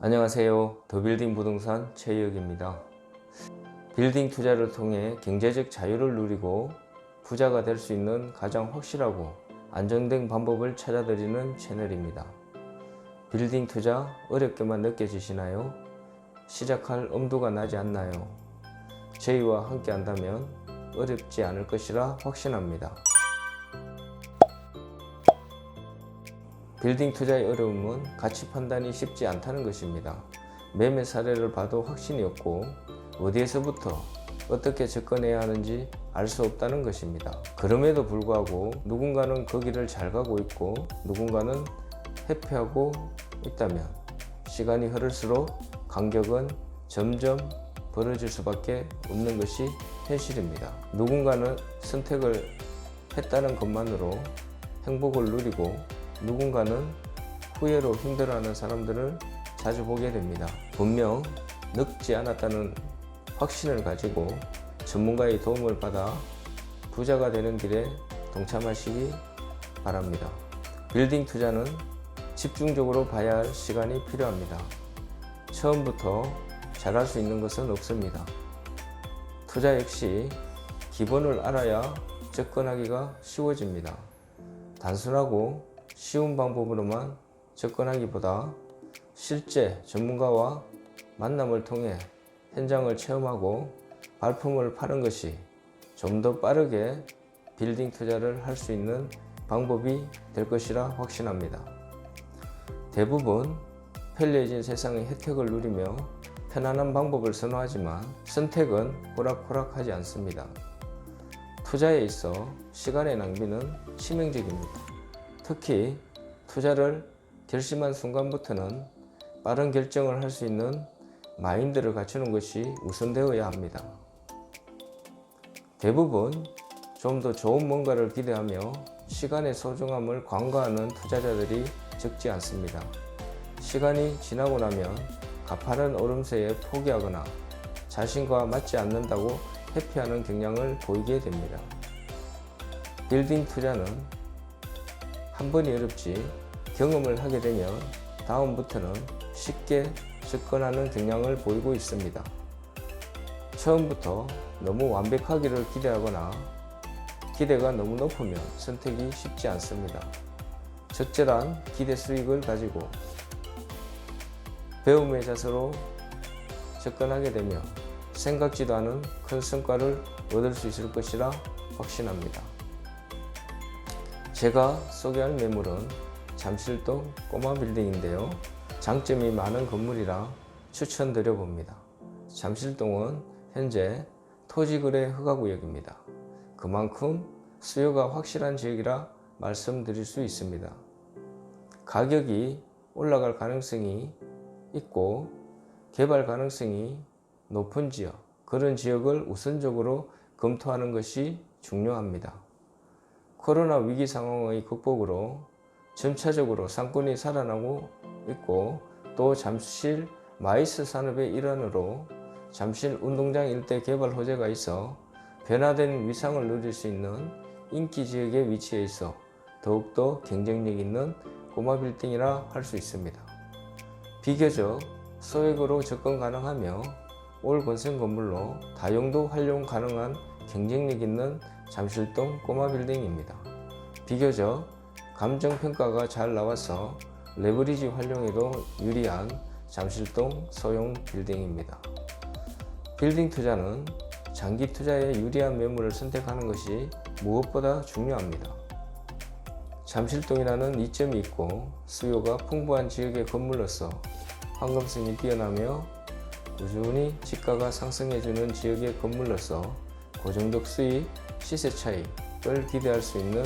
안녕하세요. 더빌딩 부동산 최혁입니다. 빌딩 투자를 통해 경제적 자유를 누리고 부자가 될 수 있는 가장 확실하고 안정된 방법을 찾아드리는 채널입니다. 빌딩 투자 어렵게만 느껴지시나요? 시작할 엄두가 나지 않나요? 저희와 함께 한다면 어렵지 않을 것이라 확신합니다. 빌딩 투자의 어려움은 가치 판단이 쉽지 않다는 것입니다. 매매 사례를 봐도 확신이 없고 어디에서부터 어떻게 접근해야 하는지 알 수 없다는 것입니다. 그럼에도 불구하고 누군가는 거기를 잘 가고 있고 누군가는 회피하고 있다면 시간이 흐를수록 간격은 점점 벌어질 수밖에 없는 것이 현실입니다. 누군가는 선택을 했다는 것만으로 행복을 누리고 누군가는 후회로 힘들어하는 사람들을 자주 보게 됩니다. 분명 늙지 않았다는 확신을 가지고 전문가의 도움을 받아 부자가 되는 길에 동참하시기 바랍니다. 빌딩 투자는 집중적으로 봐야 할 시간이 필요합니다. 처음부터 잘할 수 있는 것은 없습니다. 투자 역시 기본을 알아야 접근하기가 쉬워집니다. 단순하고 쉬운 방법으로만 접근하기보다 실제 전문가와 만남을 통해 현장을 체험하고 발품을 파는 것이 좀 더 빠르게 빌딩 투자를 할 수 있는 방법이 될 것이라 확신합니다. 대부분 편리해진 세상의 혜택을 누리며 편안한 방법을 선호하지만 선택은 호락호락하지 않습니다. 투자에 있어 시간의 낭비는 치명적입니다. 특히 투자를 결심한 순간부터는 빠른 결정을 할 수 있는 마인드를 갖추는 것이 우선되어야 합니다. 대부분 좀 더 좋은 뭔가를 기대하며 시간의 소중함을 관과하는 투자자들이 적지 않습니다. 시간이 지나고 나면 가파른 오름세에 포기하거나 자신과 맞지 않는다고 회피하는 경향을 보이게 됩니다. 빌딩 투자는 한 번이 어렵지 경험을 하게 되면 다음부터는 쉽게 접근하는 경향을 보이고 있습니다. 처음부터 너무 완벽하기를 기대하거나 기대가 너무 높으면 선택이 쉽지 않습니다. 적절한 기대 수익을 가지고 배움의 자세로 접근하게 되면 생각지도 않은 큰 성과를 얻을 수 있을 것이라 확신합니다. 제가 소개할 매물은 잠실동 꼬마 빌딩인데요. 장점이 많은 건물이라 추천드려 봅니다. 잠실동은 현재 토지거래 허가구역입니다. 그만큼 수요가 확실한 지역이라 말씀드릴 수 있습니다. 가격이 올라갈 가능성이 있고 개발 가능성이 높은 지역, 그런 지역을 우선적으로 검토하는 것이 중요합니다. 코로나 위기 상황의 극복으로 점차적으로 상권이 살아나고 있고 또 잠실 마이스 산업의 일환으로 잠실 운동장 일대 개발 호재가 있어 변화된 위상을 누릴 수 있는 인기 지역에 위치해 있어 더욱더 경쟁력 있는 꼬마 빌딩이라 할 수 있습니다. 비교적 소액으로 접근 가능하며 올 건설 건물로 다용도 활용 가능한 경쟁력 있는 잠실동 꼬마 빌딩입니다. 비교적 감정평가가 잘 나와서 레버리지 활용에도 유리한 잠실동 소형 빌딩입니다. 빌딩 투자는 장기 투자에 유리한 매물을 선택하는 것이 무엇보다 중요합니다. 잠실동이라는 이점이 있고 수요가 풍부한 지역의 건물로서 황금성이 뛰어나며 꾸준히 지가가 상승해주는 지역의 건물로서 고정적 수익, 시세 차익을 기대할 수 있는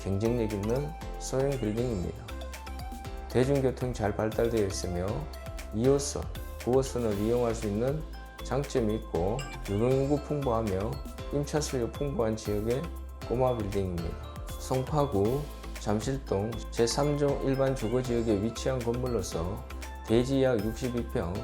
경쟁력 있는 소형 빌딩입니다. 대중교통이 잘 발달되어 있으며 2호선, 9호선을 이용할 수 있는 장점이 있고 유동인구 풍부하며 임차 수요 풍부한 지역의 꼬마 빌딩입니다. 송파구 잠실동 제3종 일반 주거지역에 위치한 건물로서 대지 약 62평,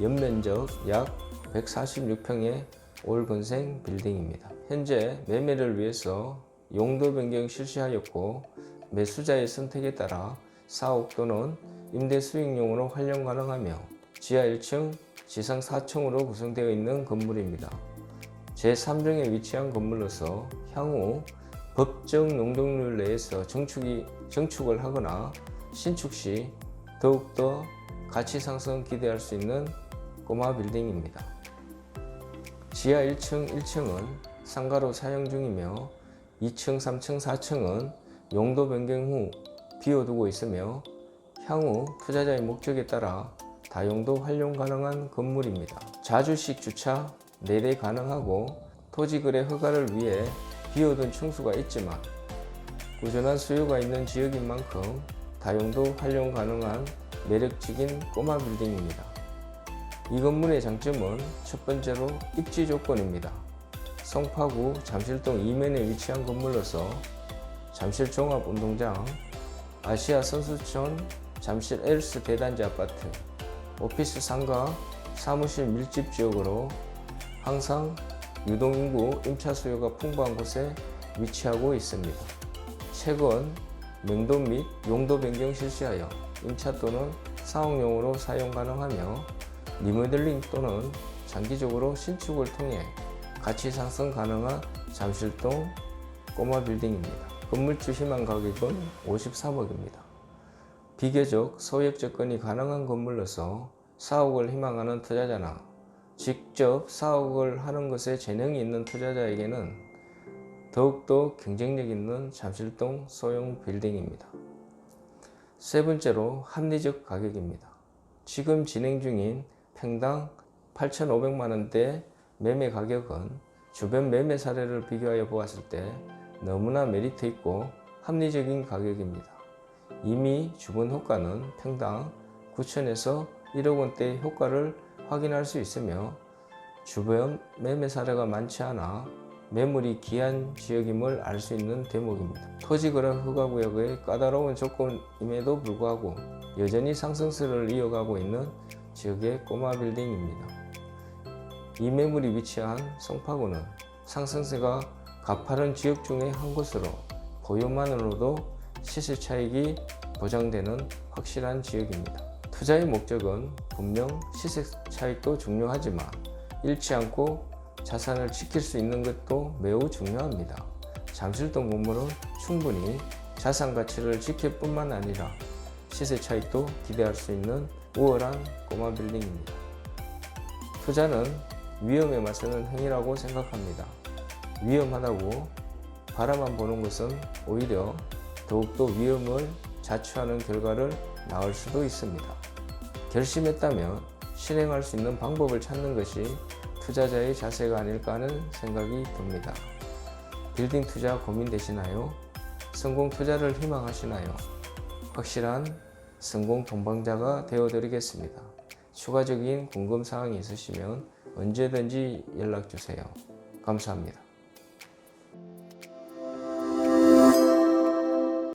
연면적 약 146평의 올건생 빌딩입니다. 현재 매매를 위해서 용도 변경 실시하였고 매수자의 선택에 따라 사옥 또는 임대 수익용으로 활용 가능하며 지하 1층, 지상 4층으로 구성되어 있는 건물입니다. 제3종에 위치한 건물로서 향후 법정 용적률 내에서 정축이, 정축을 하거나 신축 시 더욱더 가치 상승 기대할 수 있는 꼬마 빌딩입니다. 지하 1층, 1층은 상가로 사용 중이며 2층, 3층, 4층은 용도 변경 후 비워두고 있으며 향후 투자자의 목적에 따라 다용도 활용 가능한 건물입니다. 자주식 주차 4대 가능하고 토지거래 허가를 위해 비워둔 층수가 있지만 꾸준한 수요가 있는 지역인 만큼 다용도 활용 가능한 매력적인 꼬마 빌딩입니다. 이 건물의 장점은 첫 번째로 입지 조건입니다. 성파구 잠실동 이면에 위치한 건물로서 잠실 종합운동장, 아시아 선수촌, 잠실 엘스 대단지 아파트, 오피스 상가, 사무실 밀집 지역으로 항상 유동인구 임차 수요가 풍부한 곳에 위치하고 있습니다. 최근 명도 및 용도 변경 실시하여 임차 또는 사업용으로 사용 가능하며 리모델링 또는 장기적으로 신축을 통해 가치 상승 가능한 잠실동 꼬마 빌딩입니다. 건물주 희망 가격은 53억입니다. 비교적 소액 접근이 가능한 건물로서 사옥을 희망하는 투자자나 직접 사옥을 하는 것에 재능이 있는 투자자에게는 더욱더 경쟁력 있는 잠실동 소형 빌딩입니다. 세 번째로 합리적 가격입니다. 지금 진행 중인 평당 8,500만 원대 매매 가격은 주변 매매 사례를 비교하여 보았을 때 너무나 메리트 있고 합리적인 가격입니다. 이미 주변 효과는 평당 9천에서 1억 원대의 효과를 확인할 수 있으며 주변 매매 사례가 많지 않아 매물이 귀한 지역임을 알 수 있는 대목입니다. 토지 거래 허가구역의 까다로운 조건임에도 불구하고 여전히 상승세를 이어가고 있는 지역의 꼬마 빌딩입니다. 이 매물이 위치한 성파구는 상승세가 가파른 지역 중의 한 곳으로 보유만으로도 시세 차익이 보장되는 확실한 지역입니다. 투자의 목적은 분명 시세 차익도 중요하지만 잃지 않고 자산을 지킬 수 있는 것도 매우 중요합니다. 잠실동 건물은 충분히 자산 가치를 지킬 뿐만 아니라 시세 차익도 기대할 수 있는 우월한 꼬마 빌딩입니다. 투자는 위험에 맞서는 행위라고 생각합니다. 위험하다고 바라만 보는 것은 오히려 더욱더 위험을 자초하는 결과를 낳을 수도 있습니다. 결심했다면 실행할 수 있는 방법을 찾는 것이 투자자의 자세가 아닐까 하는 생각이 듭니다. 빌딩 투자 고민되시나요? 성공 투자를 희망하시나요? 확실한 성공 동반자가 되어드리겠습니다. 추가적인 궁금 사항이 있으시면 언제든지 연락 주세요. 감사합니다.